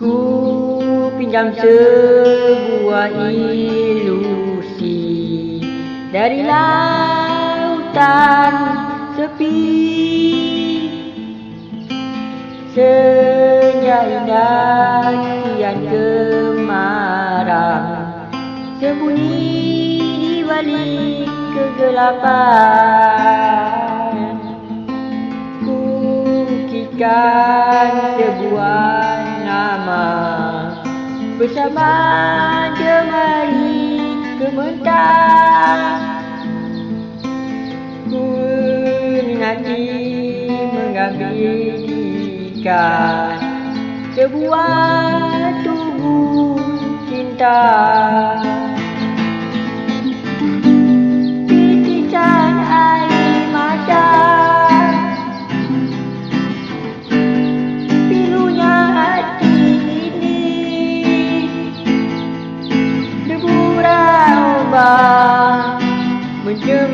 Ku pinjam sebuah ilusi Dari lautan sepi. Senja indah kian kemarang Sembunyi di balik kegelapan Bersama jemari kementang Ku minati mengambil ikan Sebuah tubuh cinta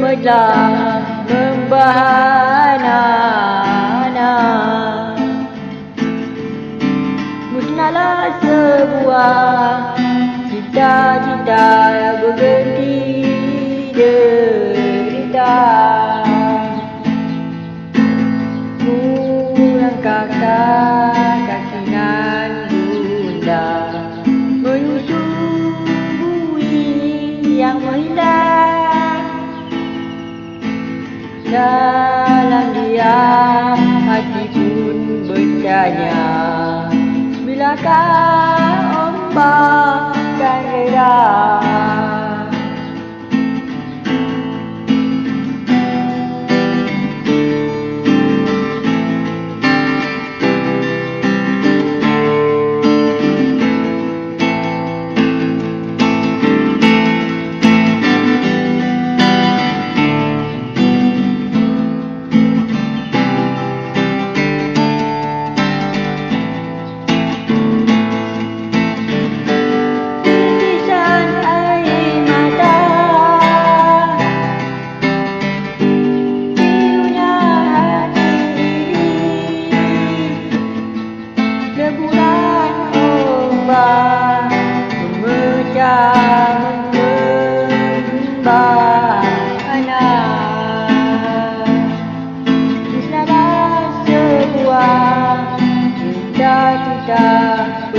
Mencemerlang membahana Musnahlah sebuah cita-cita berhenti derita. Ku langkahkan jalan dia hati pun bertanya bilakah ombak dan herah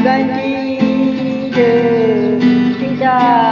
danh kia kính ta